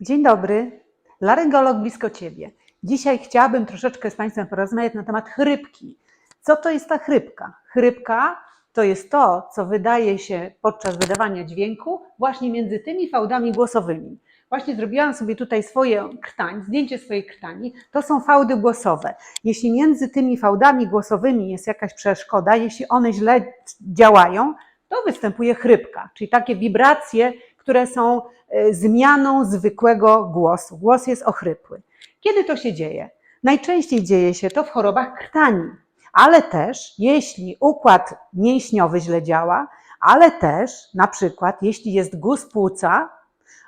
Dzień dobry, laryngolog blisko Ciebie. Dzisiaj chciałabym troszeczkę z Państwem porozmawiać na temat chrypki. Co to jest ta chrypka? Chrypka to jest to, co wydaje się podczas wydawania dźwięku właśnie między tymi fałdami głosowymi. Właśnie zrobiłam sobie tutaj swoje krtań, zdjęcie swojej krtani. To są fałdy głosowe. Jeśli między tymi fałdami głosowymi jest jakaś przeszkoda, jeśli one źle działają, to występuje chrypka, czyli takie wibracje, które są e, zmianą zwykłego głosu. Głos jest ochrypły. Kiedy to się dzieje? Najczęściej dzieje się to w chorobach krtani, ale też jeśli układ mięśniowy źle działa, ale też na przykład jeśli jest guz płuca,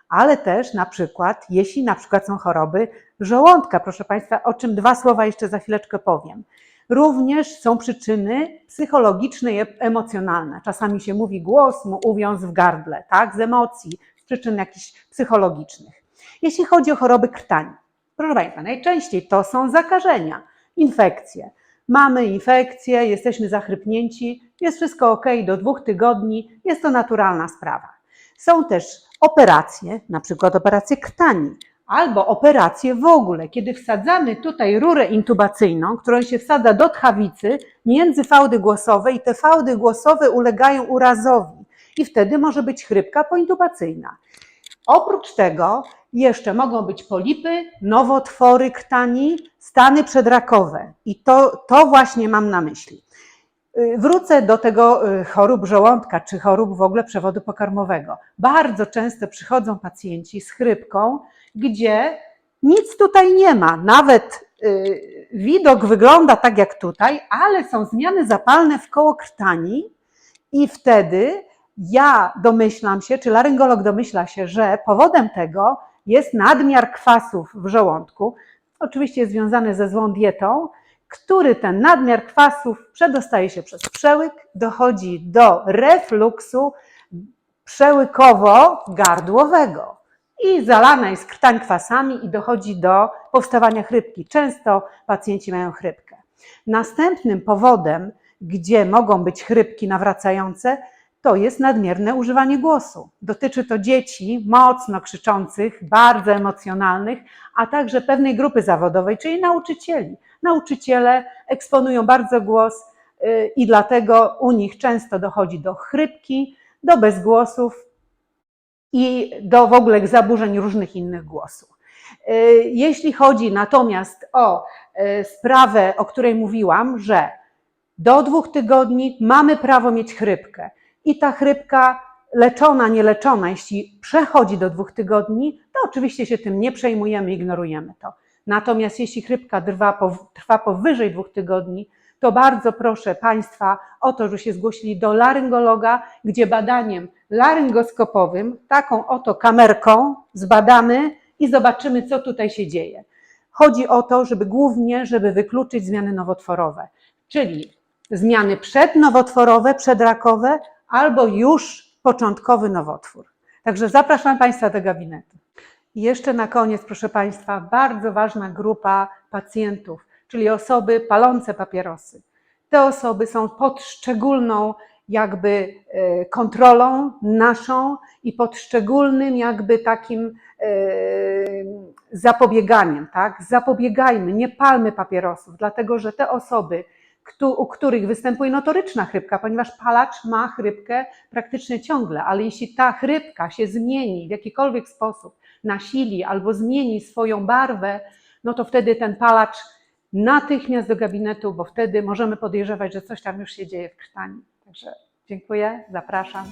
ale też na przykład jeśli na przykład są choroby żołądka, proszę Państwa, o czym dwa słowa jeszcze za chwileczkę powiem. Również są przyczyny psychologiczne i emocjonalne. Czasami się mówi, głos mu uwiązł w gardle, tak, z emocji, z przyczyn jakichś psychologicznych. Jeśli chodzi o choroby krtani, proszę Państwa, najczęściej to są zakażenia, infekcje. Mamy infekcję, jesteśmy zachrypnięci, jest wszystko ok do dwóch tygodni, jest to naturalna sprawa. Są też operacje, na przykład operacje krtani, albo operacje w ogóle, kiedy wsadzamy tutaj rurę intubacyjną, którą się wsadza do tchawicy między fałdy głosowe i te fałdy głosowe ulegają urazowi i wtedy może być chrypka pointubacyjna. Oprócz tego jeszcze mogą być polipy, nowotwory krtani, stany przedrakowe i to, to właśnie mam na myśli. Y, Wrócę do tego y, chorób żołądka czy chorób w ogóle przewodu pokarmowego. Bardzo często przychodzą pacjenci z chrypką, gdzie nic tutaj nie ma. Nawet y, widok wygląda tak jak tutaj, ale są zmiany zapalne w koło krtani i wtedy ja domyślam się, czy laryngolog domyśla się, że powodem tego jest nadmiar kwasów w żołądku. Oczywiście jest związane ze złą dietą, który ten nadmiar kwasów przedostaje się przez przełyk, dochodzi do refluksu przełykowo-gardłowego i zalana jest krtań kwasami i dochodzi do powstawania chrypki. Często pacjenci mają chrypkę. Następnym powodem, gdzie mogą być chrypki nawracające, to jest nadmierne używanie głosu. Dotyczy to dzieci mocno krzyczących, bardzo emocjonalnych, a także pewnej grupy zawodowej, czyli nauczycieli. Nauczyciele eksponują bardzo głos y, i dlatego u nich często dochodzi do chrypki, do bezgłosów i do w ogóle zaburzeń różnych innych głosów. Y, Jeśli chodzi natomiast o y, sprawę, o której mówiłam, że do dwóch tygodni mamy prawo mieć chrypkę i ta chrypka leczona, nieleczona, jeśli przechodzi do dwóch tygodni, to oczywiście się tym nie przejmujemy, ignorujemy to. Natomiast jeśli chrypka trwa, pow- trwa powyżej dwóch tygodni, to bardzo proszę Państwa o to, że się zgłosili do laryngologa, gdzie badaniem laryngoskopowym, taką oto kamerką zbadamy i zobaczymy, co tutaj się dzieje. Chodzi o to, żeby głównie, żeby wykluczyć zmiany nowotworowe, czyli zmiany przednowotworowe, przedrakowe albo już początkowy nowotwór. Także zapraszam Państwa do gabinetu. I jeszcze na koniec, proszę Państwa, bardzo ważna grupa pacjentów, czyli osoby palące papierosy. Te osoby są pod szczególną jakby e, kontrolą naszą i pod szczególnym jakby takim e, zapobieganiem, tak? Zapobiegajmy, nie palmy papierosów, dlatego że te osoby, u których występuje notoryczna chrypka, ponieważ palacz ma chrypkę praktycznie ciągle, ale jeśli ta chrypka się zmieni w jakikolwiek sposób, nasili albo zmieni swoją barwę, no to wtedy ten palacz natychmiast do gabinetu, bo wtedy możemy podejrzewać, że coś tam już się dzieje w krtani. Także dziękuję, zapraszam.